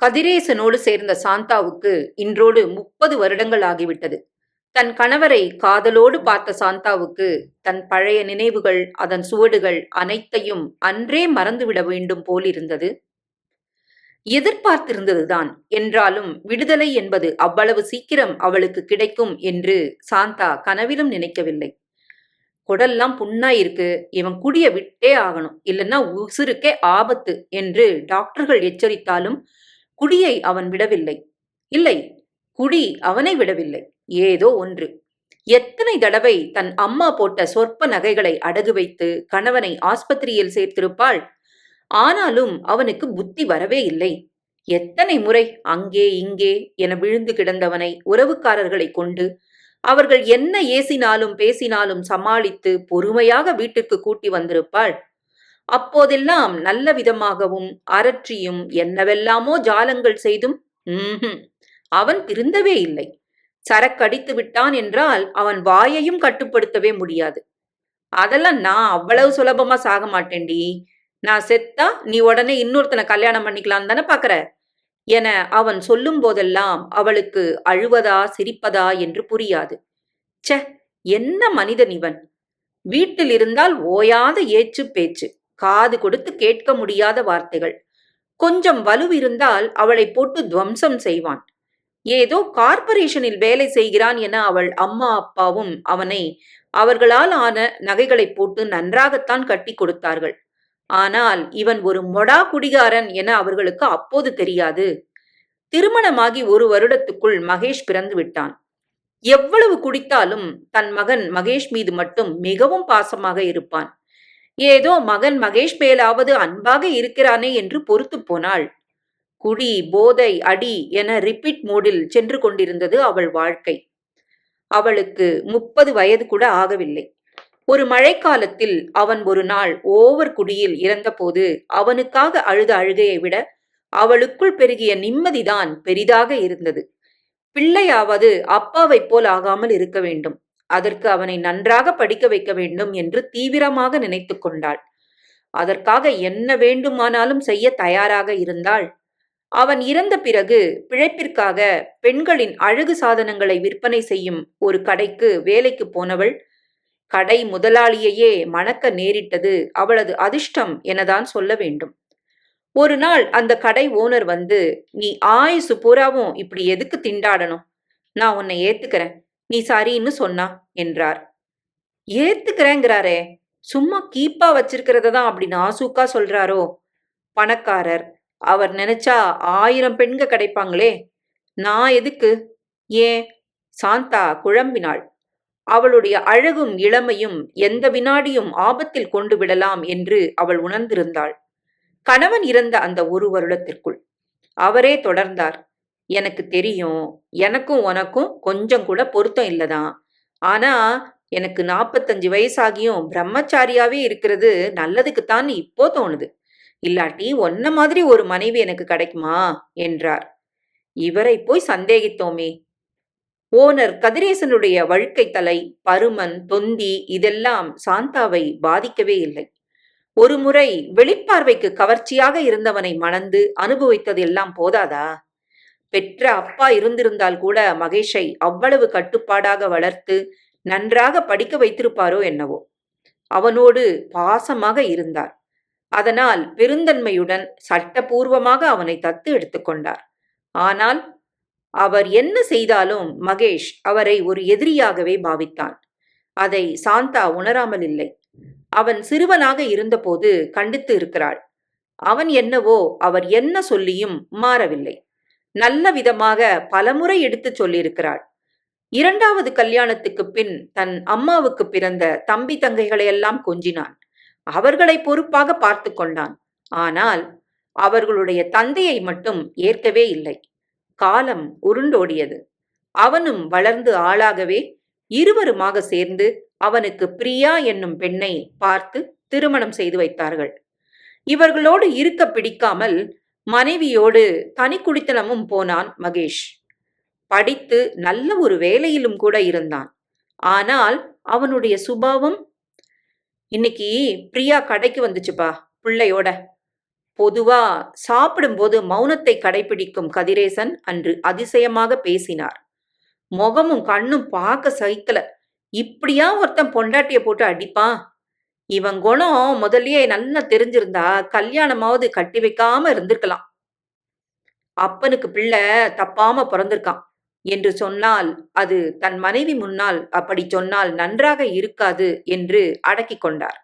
கதிரேசனோடு சேர்ந்த சாந்தாவுக்கு இன்றோடு முப்பது வருடங்கள் ஆகிவிட்டது. தன் கணவரை காதலோடு பார்த்த சாந்தாவுக்கு தன் பழைய நினைவுகள் அதன் சுவடுகள் அனைத்தையும் அன்றே மறந்துவிட வேண்டும் போலிருந்தது. எதிர்பார்த்திருந்ததுதான். என்றாலும் விடுதலை என்பது அவ்வளவு சீக்கிரம் அவளுக்கு கிடைக்கும் என்று சாந்தா கனவிலும் நினைக்கவில்லை. குடல்லாம் புண்ணாயிருக்கு. இவன் குடிய விட்டே ஆகணும். இல்லைன்னா உசுருக்கே ஆபத்து என்று டாக்டர்கள் எச்சரித்தாலும் குடியை அவன் விடவில்லை. இல்லை குடி அவனை விடவில்லை. ஏதோ ஒன்று. எத்தனை தடவை தன் அம்மா போட்ட சொற்ப நகைகளை அடகு வைத்து கணவனை ஆஸ்பத்திரியில் சேர்த்திருப்பாள்? ஆனாலும் அவனுக்கு புத்தி வரவே இல்லை. எத்தனை முறை அங்கே இங்கே என விழுந்து கிடந்தவனை உறவுக்காரர்களை கொண்டு அவர்கள் என்ன ஏசினாலும் பேசினாலும் சமாளித்து பொறுமையாக வீட்டிற்கு கூட்டி வந்திருப்பாள்? அப்போதெல்லாம் நல்ல விதமாகவும் அரற்றியும் என்னவெல்லாமோ ஜாலங்கள் செய்தும் அவன் திருந்தவே இல்லை. சரக்கடித்து விட்டான் என்றால் அவன் வாயையும் கட்டுப்படுத்தவே முடியாது. அதெல்லாம் நான் அவ்வளவு சுலபமா சாக மாட்டேன்டி. நான் செத்தா நீ உடனே இன்னொருத்தனை கல்யாணம் பண்ணிக்கலாம் தானே பாக்குற? என அவன் சொல்லும் போதெல்லாம் அவளுக்கு அழுவதா சிரிப்பதா என்று புரியாது. ச்சே என்ன மனிதன் இவன்? வீட்டில் இருந்தால் ஓயாத ஏச்சு பேச்சு. காது கொடுத்து கேட்க முடியாத வார்த்தைகள். கொஞ்சம் வலுவிருந்தால் அவளை போட்டு துவம்சம் செய்வான். ஏதோ கார்ப்பரேஷனில் வேலை செய்கிறான் என அவள் அம்மா அப்பாவும் அவனை அவர்களால் ஆன நகைகளை போட்டு நன்றாகத்தான் கட்டி கொடுத்தார்கள். ஆனால் இவன் ஒரு மொடா குடிகாரன் என அவர்களுக்கு அப்போது தெரியாது. திருமணமாகி ஒரு வருடத்துக்குள் மகேஷ் பிறந்து விட்டான். எவ்வளவு குடித்தாலும் தன் மகன் மகேஷ் மீது மட்டும் மிகவும் பாசமாக இருப்பான். ஏதோ மகன் மகேஷ் மேலாவது அன்பாக இருக்கிறானே என்று பொறுத்து போனாள். குடி போதை அடி என ரிப்பீட் மோடில் சென்று கொண்டிருந்தது அவள் வாழ்க்கை. அவளுக்கு முப்பது வயது கூட ஆகவில்லை. ஒரு மழைக்காலத்தில் அவன் ஒரு நாள் ஓவர் குடியில் இறந்தபோது அவனுக்காக அழுத அழுகையை விட அவளுக்குள் பெருகிய நிம்மதிதான் பெரிதாக இருந்தது. பிள்ளையாவது அப்பாவைப் போல் ஆகாமல் இருக்க வேண்டும். அதற்கு அவனை நன்றாக படிக்க வைக்க வேண்டும் என்று தீவிரமாக நினைத்து கொண்டாள். அதற்காக என்ன வேண்டுமானாலும் செய்ய தயாராக இருந்தாள். அவன் இறந்த பிறகு பிழைப்பிற்காக பெண்களின் அழகு சாதனங்களை விற்பனை செய்யும் ஒரு கடைக்கு வேலைக்கு போனவள் கடை முதலாளியையே மணக்க நேரிட்டது அவளது அதிர்ஷ்டம் எனதான் சொல்ல வேண்டும். ஒரு நாள் அந்த கடை ஓனர் வந்து நீ ஆயுசு பூராவும் இப்படி எதுக்கு திண்டாடணும்? நான் உன்னை ஏத்துக்கிறேன். நீ சரின்னு சொன்னா என்றார். ஏத்துக்கிறேங்கிறாரே. சும்மா கீப்பா வச்சிருக்கிறத தான் அப்படி நாசூக்கா சொல்றாரோ? பணக்காரர். அவர் நினைச்சா ஆயிரம் பெண்க கிடைப்பாங்களே. நான் எதுக்கு? ஏன்? சாந்தா குழம்பினாள். அவளுடைய அழகும் இளமையும் எந்த வினாடியும் ஆபத்தில் கொண்டு விடலாம் என்று அவள் உணர்ந்திருந்தாள். கணவன் இறந்த அந்த ஒரு வருடத்திற்குள். அவரே தொடர்ந்தார். எனக்கு தெரியும். எனக்கும் உனக்கும் கொஞ்சம் கூட பொருத்தம் இல்லைதான். ஆனா எனக்கு நாற்பத்தஞ்சு வயசாகியும் பிரம்மச்சாரியாவே இருக்கிறது நல்லதுக்குத்தான் இப்போ தோணுது. இல்லாட்டி ஒன்ன மாதிரி ஒரு மனைவி எனக்கு கிடைக்குமா? என்றார். இவரை போய் சந்தேகித்தோமே. ஓனர் கதிரேசனுடைய வழுக்கை தலை பருமன் தொந்தி இதெல்லாம் சாந்தாவை பாதிக்கவே இல்லை. ஒருமுறை வெளிப்பார்வைக்கு கவர்ச்சியாக இருந்தவனை மணந்து அனுபவித்தது எல்லாம் போதாதா? பெற்ற அப்பா இருந்திருந்தால் கூட மகேஷை அவ்வளவு கட்டுப்பாடாக வளர்த்து நன்றாக படிக்க வைத்திருப்பாரோ என்னவோ. அவனோடு பாசமாக இருந்தார். அதனால் பெருந்தன்மையுடன் சட்டபூர்வமாக அவனை தத்து எடுத்துக்கொண்டார் ஆனால் அவர் என்ன செய்தாலும் மகேஷ் அவரை ஒரு எதிரியாகவே பாவித்தான். அதை சாந்தா உணராமல் இல்லை. அவன் சிறுவனாக இருந்தபோது கண்டித்து இருக்கிறாள். அவன் என்னவோ அவர் என்ன சொல்லியும் மாறவில்லை. நல்ல விதமாக பலமுறை எடுத்துச் சொல்லியிருக்கிறாள். இரண்டாவது கல்யாணத்துக்கு பின் தன் அம்மாவுக்கு பிறந்த தம்பி தங்கைகளையெல்லாம் கொஞ்சினான். அவர்களை பொறுப்பாக பார்த்து கொண்டான். ஆனால் அவர்களுடைய தந்தையை மட்டும் ஏற்கவே இல்லை. காலம் உருண்டோடியது. அவனும் வளர்ந்து ஆளாகவே இருவருமாக சேர்ந்து அவனுக்கு பிரியா என்னும் பெண்ணை பார்த்து திருமணம் செய்து வைத்தார்கள். இவர்களோடு இருக்க பிடிக்காமல் மனைவியோடு தனி குடித்தனமும் போனான் மகேஷ். படித்து நல்ல ஒரு வேலையிலும் கூட இருந்தான். ஆனால் அவனுடைய சுபாவம்? இன்னைக்கு பிரியா கடைக்கு வந்துச்சுப்பா பிள்ளையோட. பொதுவா சாப்பிடும்போது மௌனத்தை கடைபிடிக்கும் கதிரேசன் அன்று அதிசயமாக பேசினார். முகமும் கண்ணும் பார்க்க சகிக்கல. இப்படியா ஒருத்தன் பொண்டாட்டிய போட்டு அடிப்பான்? இவன் குணம் முதல்லயே நல்லா தெரிஞ்சிருந்தா கல்யாணமாவது கட்டி வைக்காம இருந்திருக்கலாம். அப்பனுக்கு பிள்ளை தப்பாம பிறந்திருக்கான் என்று சொன்னால் அது தன் மனைவி முன்னால் அப்படி சொன்னால் நன்றாக இருக்காது என்று அடக்கி கொண்டார்.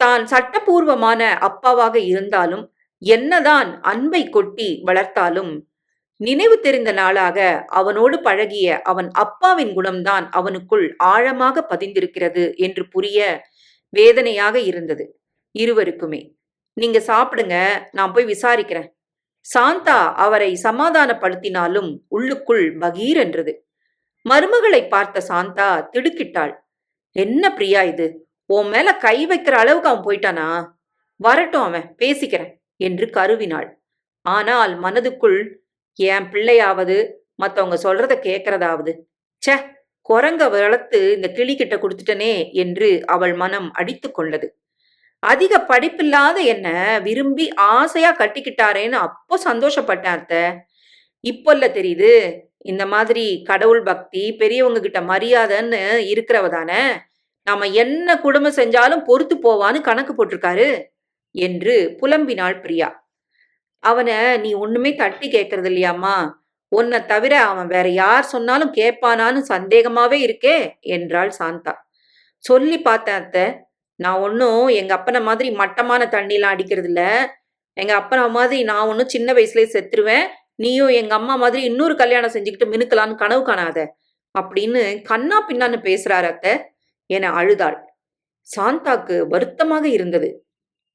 தான் சட்டபூர்வமான அப்பாவாக இருந்தாலும் என்னதான் அன்பை கொட்டி வளர்த்தாலும் நினைவு தெரிந்த நாளாக அவனோடு பழகிய அவன் அப்பாவின் குணம்தான் அவனுக்குள் ஆழமாக பதிந்திருக்கிறது என்று புரிய வேதனையாக இருந்தது. இருவருக்குமே நீங்க சாப்பிடுங்க நான் போய் விசாரிக்கிறேன். சாந்தா அவரை சமாதானப்படுத்தினாலும் உள்ளுக்குள் பகீர் என்றது. மருமகளை பார்த்த சாந்தா திடுக்கிட்டாள். என்ன பிரியா இது? உன் மேல கை வைக்கிற அளவுக்கு அவன் போயிட்டானா? வரட்டும் அவன் பேசிக்கிறேன் என்று கருவினாள். ஆனால் மனதுக்குள் என் பிள்ளையாவது மற்றவங்க சொல்றத கேட்கறதாவது சே குரங்க வளர்த்து இந்த கிளி கிட்ட கொடுத்துட்டனே என்று அவள் மனம் அடித்து கொண்டது. அதிக படிப்பில்லாத என்ன விரும்பி ஆசையா கட்டிக்கிட்டாரேன்னு அப்போ சந்தோஷப்பட்டேன் அத்த. இப்பொல்ல தெரியுது. இந்த மாதிரி கடவுள் பக்தி பெரியவங்க கிட்ட மரியாதைன்னு இருக்கிறவ தானே நாம என்ன குடும்பம் செஞ்சாலும் பொறுத்து போவான்னு கணக்கு போட்டிருக்காரு என்று புலம்பினாள் பிரியா. அவனை நீ ஒண்ணுமே தட்டி கேட்கறது இல்லையாம்மா உன்னை தவிர அவன் வேற யார் சொன்னாலும் கேட்பானான்னு சந்தேகமாவே இருக்கே என்றாள் சாந்தா. சொல்லி பார்த்தேன் அத்தை நான் ஒன்றும் எங்க அப்பனை மாதிரி மட்டமான தண்ணிலாம் அடிக்கிறது இல்லை எங்க அப்பனை மாதிரி நான் ஒன்றும் சின்ன வயசுலேயே செத்துருவேன். நீயும் எங்க அம்மா மாதிரி இன்னொரு கல்யாணம் செஞ்சுக்கிட்டு மினுக்கலான்னு கனவு காணாத அப்படின்னு கண்ணா பின்னான்னு பேசுறாரு அத்தை. என அழுதாள். சாந்தாக்கு வருத்தமாக இருந்தது.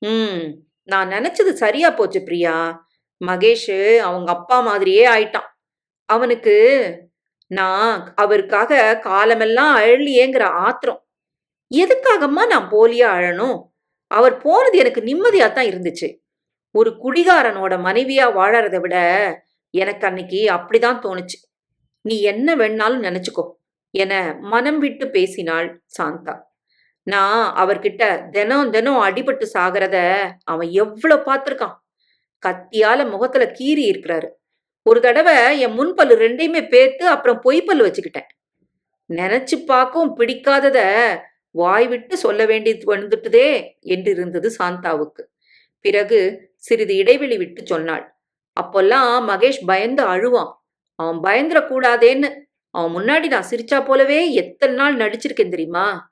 ம் நான் நினைச்சது சரியா போச்சு பிரியா? மகேஷ் அவங்க அப்பா மாதிரியே ஆயிட்டான். அவனுக்கு நான் அவருக்காக காலமெல்லாம் அழலியேங்கிற ஆத்திரம். எதுக்காகம்மா நான் போலியா அழணும்? அவர் போனது எனக்கு நிம்மதியா தான் இருந்துச்சு. ஒரு குடிகாரனோட மனைவியா வாழறத விட எனக்கு அன்னைக்கு அப்படிதான் தோணுச்சு. நீ என்ன வேணாலும் நினைச்சுக்கோ என மனம் விட்டு பேசினாள் சாந்தா. நான் அவர்கிட்ட தினம் தினம் அடிபட்டு சாகிறத அவன் எவ்வளவு பார்த்துருக்கான். கத்தியால முகத்துல கீறி இருக்கிறாரு. ஒரு தடவை என் முன்பல்லு ரெண்டையுமே பேத்து அப்புறம் பொய்ப்பல் வச்சுக்கிட்டேன். நினைச்சு பார்க்கவும் பிடிக்காதத வாய் விட்டு சொல்ல வேண்டி வந்துட்டுதே என்று இருந்தது சாந்தாவுக்கு. பிறகு சிறிது இடைவெளி விட்டு சொன்னாள். அப்போல்லாம் மகேஷ் பயந்து அழுவான். அவன் பயந்துடக்கூடாதேன்னு அவன் முன்னாடி நான் சிரிச்சா போலவே எத்தனை நாள் நடிச்சிருக்கேன் தெரியுமா?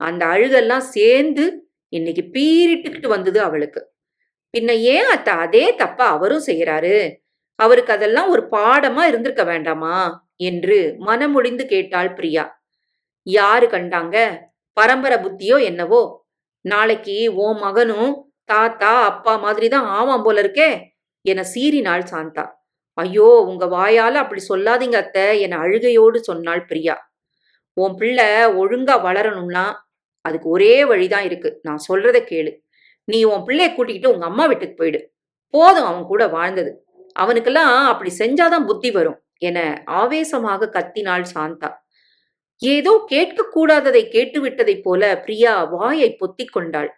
அந்த அழுகெல்லாம் சேர்ந்து இன்னைக்கு பீரிட்டுக்கிட்டு வந்தது அவளுக்கு. பின்ன ஏன் அத்த அதே தப்ப அவரும் செய்யறாரு? அவருக்கு அதெல்லாம் ஒரு பாடமா இருந்திருக்க வேண்டாமா? என்று மனமுடிந்து கேட்டாள் பிரியா. யாரு கண்டாங்க? பரம்பரை புத்தியோ என்னவோ? நாளைக்கு ஓ மகனும் தாத்தா அப்பா மாதிரி தான் ஆவாம் போல இருக்கே என சீறினாள் சாந்தா. ஐயோ உங்க வாயால அப்படி சொல்லாதீங்க அத்த என அழுகையோடு சொன்னாள் பிரியா. உன் பிள்ளை ஒழுங்கா வளரணும்னா அதுக்கு ஒரே வழிதான் இருக்கு. நான் சொல்றத கேளு. நீ உன் பிள்ளைய கூட்டிக்கிட்டு உங்க அம்மா வீட்டுக்கு போயிடு. போதும் அவன் கூட வாழ்ந்தது. அவனுக்கெல்லாம் அப்படி செஞ்சாதான் புத்தி வரும் என ஆவேசமாக கத்தினாள் சாந்தா. ஏதோ கேட்கக்கூடாததை கேட்டுவிட்டதைப் போல பிரியா வாயை பொத்தி கொண்டாள்.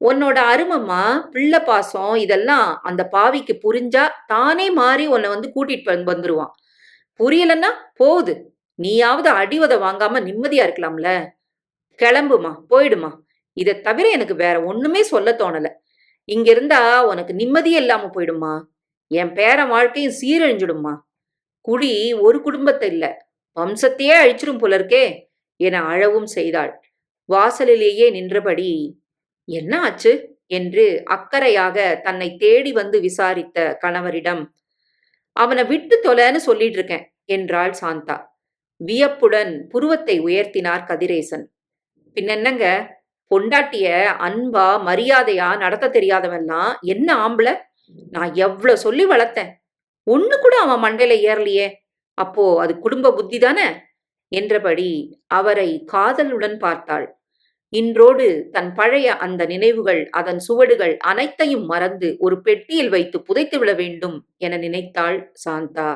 உன்னோட அருமம்மா பிள்ளை பாசம் இதெல்லாம் அந்த பாவிக்கு புரிஞ்சா தானே மாறி உன்னை வந்து கூட்டிட்டு வந்துருவான். புரியலன்னா போகுது நீயாவது அடிவதை வாங்காம நிம்மதியா இருக்கலாம்ல. கிளம்புமா? போயிடுமா? இதை தவிர எனக்கு வேற ஒண்ணுமே சொல்ல தோணல. இங்க இருந்தா உனக்கு நிம்மதியே இல்லாம போயிடுமா? என் பேரன் வாழ்க்கையும் சீரழிஞ்சிடுமா? குடி ஒரு குடும்பத்தை இல்ல. வம்சத்தையே அழிச்சிடும் போல இருக்கே என அழவும் செய்தாள். வாசலிலேயே நின்றபடி என்ன ஆச்சு? என்று அக்கறையாக தன்னை தேடி வந்து விசாரித்த கணவரிடம் அவனை விட்டு தொலைன்னு சொல்லிட்டு இருக்கேன் என்றாள் சாந்தா. வியப்புடன் புருவத்தை உயர்த்தினார் கதிரேசன். பின்னென்னங்க பொண்டாட்டிய அன்பா மரியாதையா நடத்த தெரியாதவெல்லாம் என்ன ஆம்பளை? நான் எவ்வளவு சொல்லி வளர்த்தேன். ஒண்ணு கூட அவன் மண்டையில ஏறலையே. அப்போ அது குடும்ப புத்தி தானே? என்றபடி அவரை காதலுடன் பார்த்தாள். இன்றோடு தன் பழைய அந்த நினைவுகள் அதன் சுவடுகள் அனைத்தையும் மறந்து ஒரு பெட்டியில் வைத்து புதைத்து விட வேண்டும் என நினைத்தாள் சாந்தா.